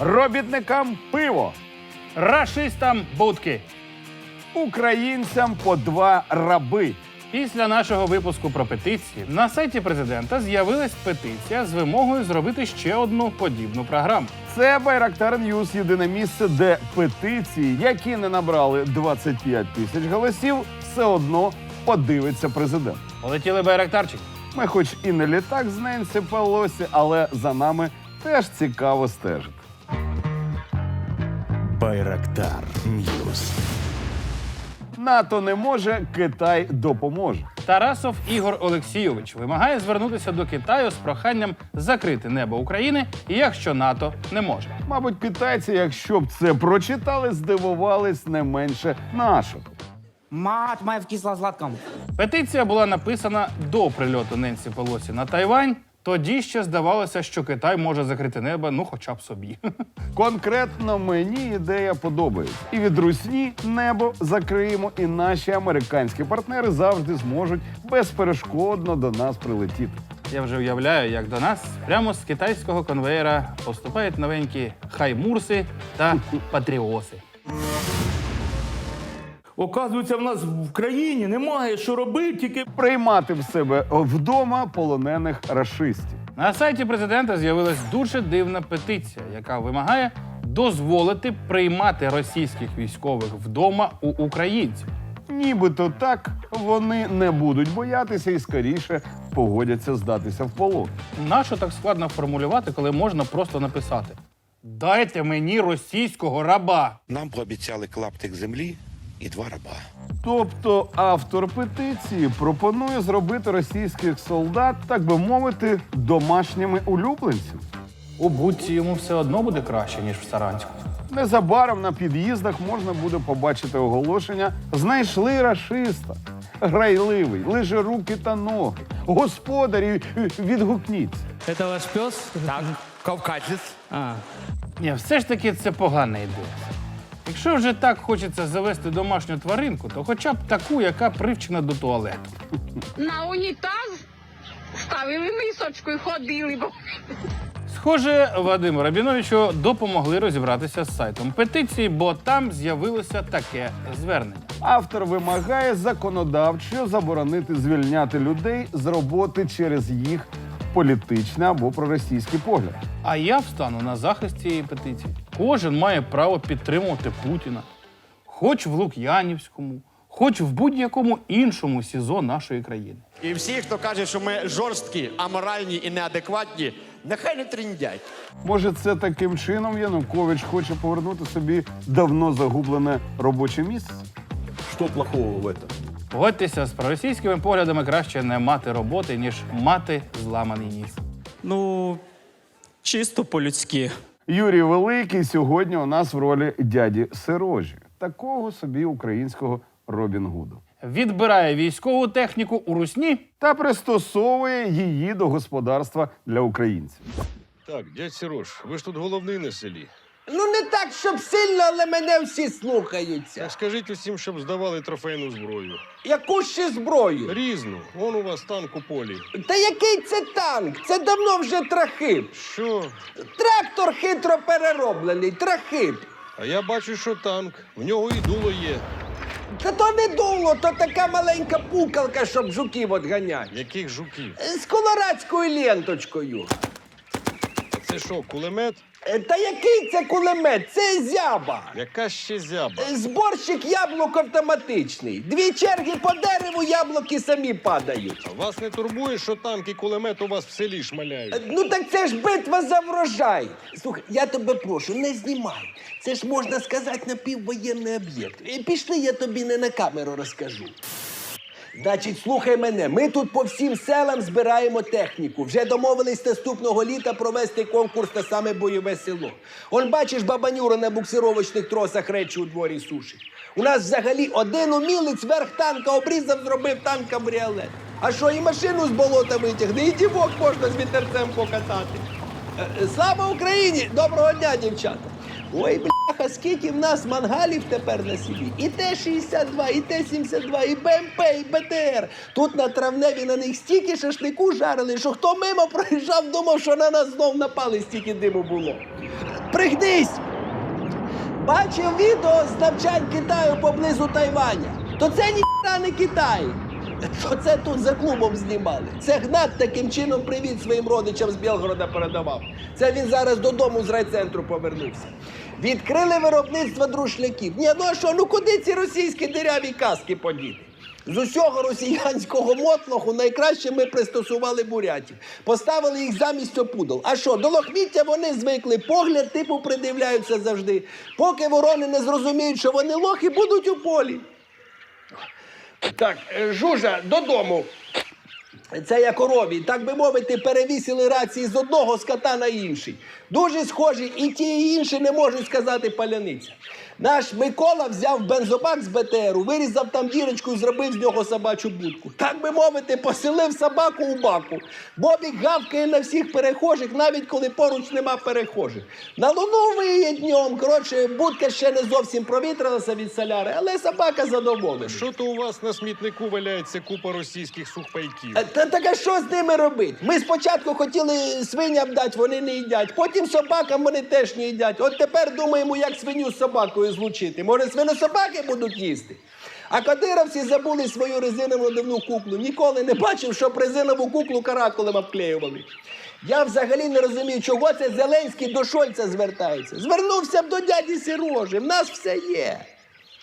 робітникам пиво, Рашистам будки. українцям по два раби. Після нашого випуску про петиції на сайті президента з'явилась петиція з вимогою зробити ще одну подібну програму. Це Байрактар Ньюс єдине місце, де петиції, які не набрали 25 тисяч голосів, все одно подивиться президент. Полетіли байрактарчики. Ми, хоч і не літак з Ненсі Пелосі, але за нами теж цікаво стежити. Байрактар Ньюс. НАТО не може, Китай допоможе. Тарасов Ігор Олексійович вимагає звернутися до Китаю з проханням закрити небо України, якщо НАТО не може. Мабуть, китайці, якщо б це прочитали, здивувались не менше нашого. Мать моя вкисла златком. Петиція була написана до прильоту Ненсі Пелосі на Тайвань. Тоді ще здавалося, що Китай може закрити небо, ну хоча б собі. Конкретно мені ідея подобається. І від русні небо закриємо, і наші американські партнери завжди зможуть безперешкодно до нас прилетіти. Я вже уявляю, як до нас прямо з китайського конвейера поступають новенькі хаймурси та патріоси. Оказується, в нас в країні немає що робити, тільки Приймати в себе вдома полонених рашистів. На сайті президента з'явилась дуже дивна петиція, яка вимагає дозволити приймати російських військових вдома у українців. Нібито так вони не будуть боятися і скоріше погодяться здатися в полон. Нащо так складно формулювати, коли можна просто написати: Дайте мені російського раба. Нам пообіцяли клаптик землі і два раба. Тобто автор петиції пропонує зробити російських солдат, так би мовити, домашніми улюбленцями. У будці йому все одно буде краще, ніж в Саранську. Незабаром на під'їздах можна буде побачити оголошення Знайшли рашиста. Грайливий, лиже руки та ноги. Господарі, відгукніться. Это ваш пес? Так, кавказець. А, Ні, все ж таки це погана ідея. Якщо вже так хочеться завести домашню тваринку, то хоча б таку, яка привчена до туалету. на унітаз ставили мисочку і ходили. Бо... Схоже, Вадиму Рабіновичу допомогли розібратися з сайтом петиції, бо там з'явилося таке звернення. Автор вимагає законодавчо заборонити звільняти людей з роботи через їх політичний або проросійський погляд. А я встану на захист цієї петиції. Кожен має право підтримувати Путіна, хоч в Лук'янівському, хоч в будь-якому іншому СІЗО нашої країни. І всі, хто каже, що ми жорсткі, аморальні і неадекватні, нехай не триндять. Може, це таким чином Янукович хоче повернути собі давно загублене робоче місце? що плохого в этом? Погодьтеся, з проросійськими поглядами краще не мати роботи, ніж мати зламаний ніс. ну, чисто по-людськи. Юрій Великий сьогодні у нас в ролі дяді Сирожі, такого собі українського Робін Гуду. Відбирає військову техніку у русні Та пристосовує її до господарства для українців. Так, дядь Сірош, ви ж тут головний на селі. Ну не так, щоб сильно, але мене всі слухаються. Скажіть усім, щоб здавали трофейну зброю. Яку ще зброю? Різну. Вон у вас танк у полі. Та який це танк? Це давно вже трахип. Що? Трактор хитро перероблений, трахип. А я бачу, що танк. В нього і дуло є. Та то не дуло, то така маленька пукалка, щоб жуків отганять. Яких жуків? З колорадською ленточкою. Це що, кулемет? Е, Та який це кулемет? Це зяба. Яка ще зяба? Е, Зборщик яблук автоматичний. Дві черги по дереву, яблуки самі падають. А вас не турбує, що танк і кулемет у вас в селі Е, шмаляють? Ну так це ж битва за врожай. Слухай, я тебе прошу, не знімай. Це ж можна сказати напіввоєнний об'єкт. І пішли, я тобі не на камеру розкажу. Значить, слухай мене, ми тут по всім селам збираємо техніку. Вже домовились наступного літа провести конкурс на саме бойове село. Он бачиш, баба Нюра на буксировочних тросах речі у дворі сушить. У нас взагалі один умілець верх танка обрізав, зробив танк кабріолет. А що, і машину з болота витягне, і дівок можна з вітерцем покатати. Е, е, Слава Україні! Доброго дня, дівчата! Ой, бляха, скільки в нас мангалів тепер на селі. І Т-62, і Т-72, і БМП, і БТР. Тут на травневі на них стільки шашлику жарили, що хто мимо проїжджав, думав, що на нас знов напали, стільки диму було. пригнись! Бачив відео з навчань Китаю поблизу Тайваня. То це ніхто не Китай. Що це тут за клубом знімали? Це Гнат таким чином привіт своїм родичам з Білгорода передавав. Це він зараз додому з райцентру повернувся. Відкрили виробництво друшляків. Ні, ну а що, ну куди ці російські диряві каски подіти? З усього росіянського мотлоху найкраще ми пристосували бурятів. Поставили їх замість опудол. А що, до лохміття вони звикли, погляд типу придивляються завжди. Поки ворони не зрозуміють, що вони лохи, будуть у полі. Так, е, Жужа, додому. Це я корові, так би мовити, перевісили рації з одного скота на інший. Дуже схожі, і ті, і інші не можуть сказати паляниця. Наш Микола взяв бензобак з БТРу, вирізав там дірочку і зробив з нього собачу будку. Так би мовити, поселив собаку у баку. Бобік гавкає на всіх перехожих, навіть коли поруч нема перехожих. На луну виє днем. Коротше, будка ще не зовсім провітрилася від соляри, але собака задоволена. Що то у вас на смітнику валяється купа російських сухпайків? Е, Та так а що з ними робити? Ми спочатку хотіли свиням дати, вони не їдять. Потім собакам вони теж не їдять. От тепер думаємо, як свиню з собакою злучити. Може, свинособаки будуть їсти? А кадировці забули свою резинову надувну куклу. Ніколи не бачив, щоб резинову куклу каракулем обклеювали. Я взагалі не розумію, чого це Зеленський до Шольца звертається. Звернувся б до дяді Сірожі, в нас все є.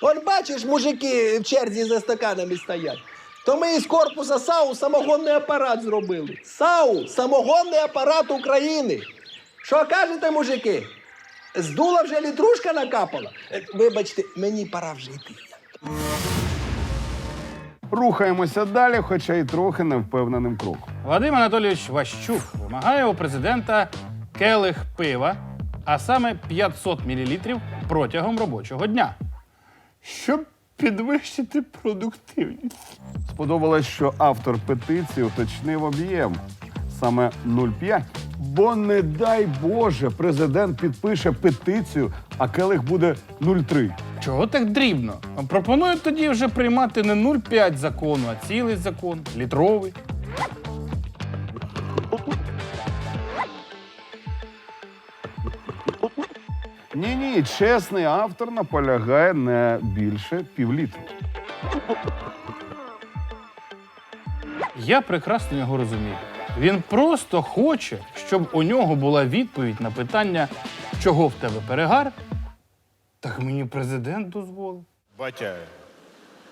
Он бачиш, мужики в черзі за стаканами стоять. То ми із корпуса САУ самогонний апарат зробили. САУ самогонний апарат України. Що кажете, мужики? Здула вже літрушка накапала? Е, Вибачте, мені пора вже йти. Рухаємося далі, хоча й трохи невпевненим кроком. Вадим Анатолійович Ващук вимагає у президента келих пива, а саме 500 мл протягом робочого дня, щоб підвищити продуктивність. Сподобалось, що автор петиції уточнив об'єм саме 0,5. Бо не дай Боже, президент підпише петицію, а келих буде 0,3. Чого так дрібно? Пропоную тоді вже приймати не 0,5 закону, а цілий закон, літровий. Ні, ні, чесний автор наполягає не більше півлітру. Я прекрасно його розумію. Він просто хоче, щоб у нього була відповідь на питання, чого в тебе перегар. Так мені президент дозволив. Батя,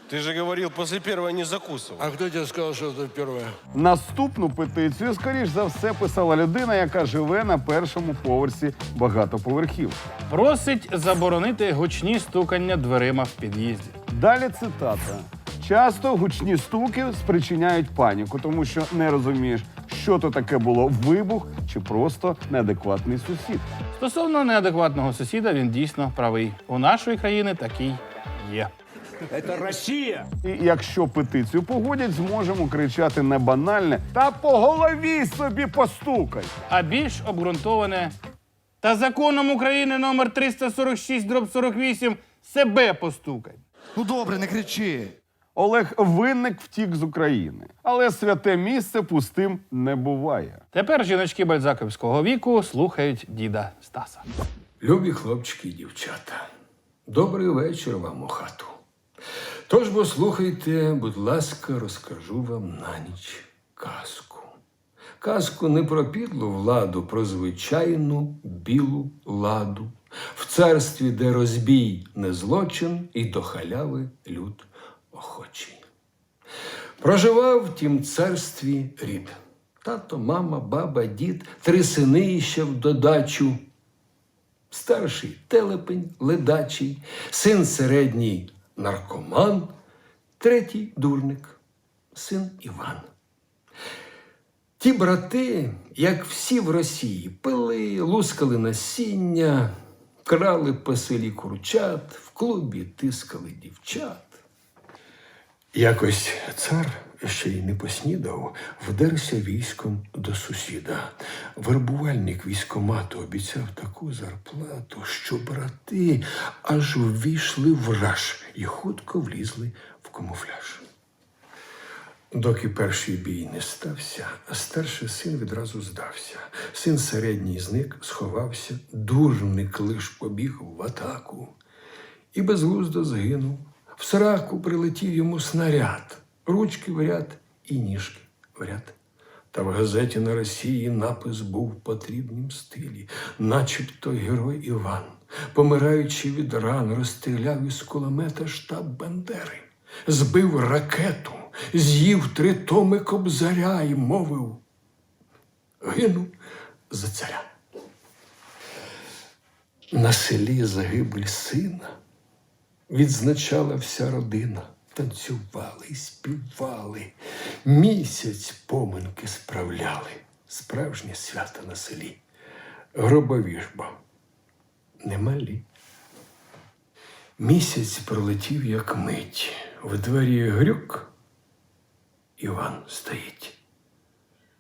ти же говорив, після першого не закусував. А хто тебе сказав, що це перше? Наступну петицію, скоріш за все, писала людина, яка живе на першому поверсі багатоповерхів. Просить заборонити гучні стукання дверима в під'їзді. Далі цитата. Часто гучні стуки спричиняють паніку, тому що не розумієш, що то таке було вибух чи просто неадекватний сусід. Стосовно неадекватного сусіда, він дійсно правий. У нашої країни такий є. Це Росія. І якщо петицію погодять, зможемо кричати не банальне та по голові собі постукай. А більш обґрунтоване та законом України номер 346 дроб 48 себе постукай. Ну добре, не кричи. Олег Винник втік з України, але святе місце пустим не буває. Тепер жіночки бальзаковського віку слухають діда Стаса. Любі хлопчики і дівчата, добрий вечір вам у хату. Тож бо слухайте, будь ласка, розкажу вам на ніч казку. Казку не про підлу владу, про звичайну білу ладу. В царстві, де розбій не злочин, і до халяви люд охочий. Проживав в тім царстві рід. Тато, мама, баба, дід, три сини іще в додачу. Старший телепень ледачий, син середній наркоман, третій дурник, син Іван. Ті брати, як всі в Росії, пили, лускали насіння, крали по селі курчат, в клубі тискали дівчат. Якось цар ще й не поснідав, вдерся військом до сусіда. Вербувальник військомату обіцяв таку зарплату, що брати аж ввійшли в раж і хутко влізли в камуфляж. Доки перший бій не стався, старший син відразу здався. Син середній зник, сховався, дурник лиш побіг в атаку. І безглуздо згинув. В сраку прилетів йому снаряд, ручки в ряд і ніжки в ряд. Та в газеті на Росії напис був в потрібнім стилі, начебто герой Іван, помираючи від ран, розстріляв із кулемета штаб Бандери, збив ракету, з'їв три томи кобзаря і мовив гину за царя. На селі загибель сина відзначала вся родина. Танцювали співали, місяць поминки справляли. Справжнє свято на селі. Гробові ж бо немалі. Місяць пролетів, як мить. В двері грюк Іван стоїть.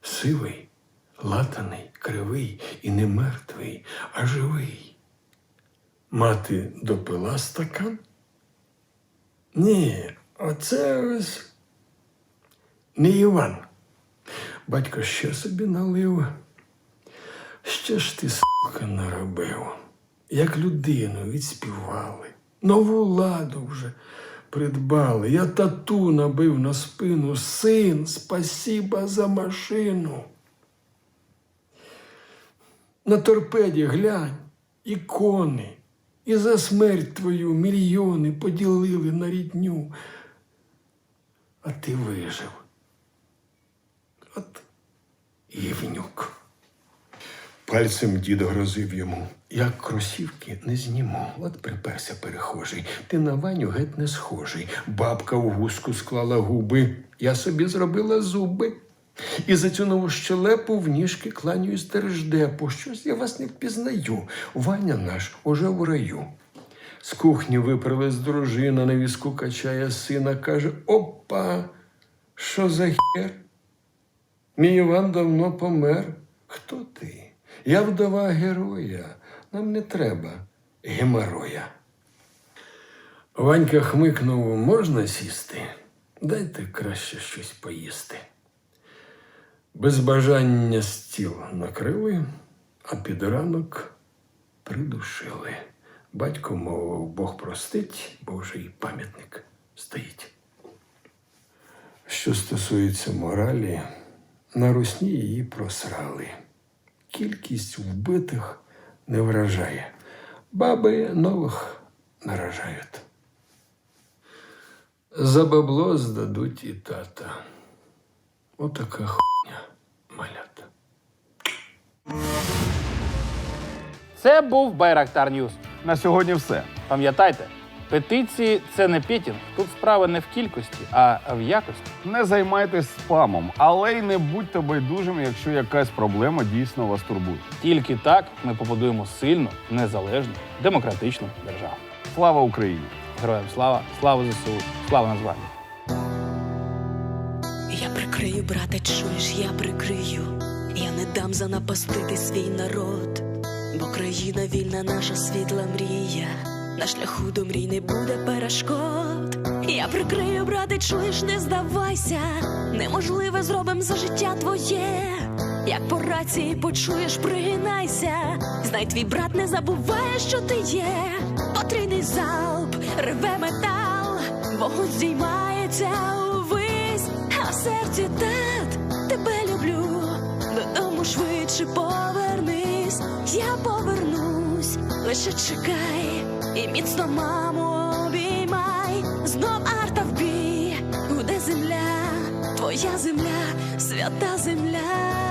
Сивий, латаний, кривий і не мертвий, а живий. Мати допила стакан. Ні, оце ось не Іван. Батько ще собі налив. Що ж ти, сука, наробив? Як людину відспівали, нову ладу вже придбали. Я тату набив на спину. Син, спасіба за машину. На торпеді глянь, ікони. І за смерть твою мільйони поділили на рідню. А ти вижив. От гівнюк. Пальцем дід грозив йому. Як кросівки не зніму. От приперся перехожий. Ти на Ваню геть не схожий. Бабка в гуску склала губи. Я собі зробила зуби. І за цю щелепу в ніжки кланяюсь держдепу. Щось я вас не впізнаю. Ваня наш уже в раю. З кухні виправилась дружина, на візку качає сина, каже: Опа, що за хер? Мій Іван давно помер. Хто ти? Я вдова героя. Нам не треба гемороя. Ванька хмикнув, можна сісти? Дайте краще щось поїсти. Без бажання стіл накрили, а під ранок придушили. Батько мовив, Бог простить, бо вже й пам'ятник стоїть. Що стосується моралі, на русні її просрали. Кількість вбитих не вражає. Баби нових наражають. За бабло здадуть і тата. Отака хуйня Це був Байрактар Ньюс. На сьогодні все. Пам'ятайте, петиції це не пітінг. Тут справа не в кількості, а в якості. Не займайтесь спамом, але й не будьте байдужими, якщо якась проблема дійсно вас турбує. Тільки так ми побудуємо сильну, незалежну, демократичну державу. Слава Україні! Героям слава, слава ЗСУ, слава Нацгвардії! Я прикрию, брате, чуєш, я прикрию. Я не дам занапастити свій народ, бо країна вільна, наша світла мрія. На шляху до мрій не буде перешкод. Я прикрию, брате, чуєш, не здавайся. Неможливе зробим за життя твоє. Як по рації почуєш, пригинайся. Знай твій брат не забуває, що ти є. Потрійний залп, реве метал, вогонь здіймається лише чекай і міцно маму обіймай. Знов арта в буде земля, твоя земля, свята земля.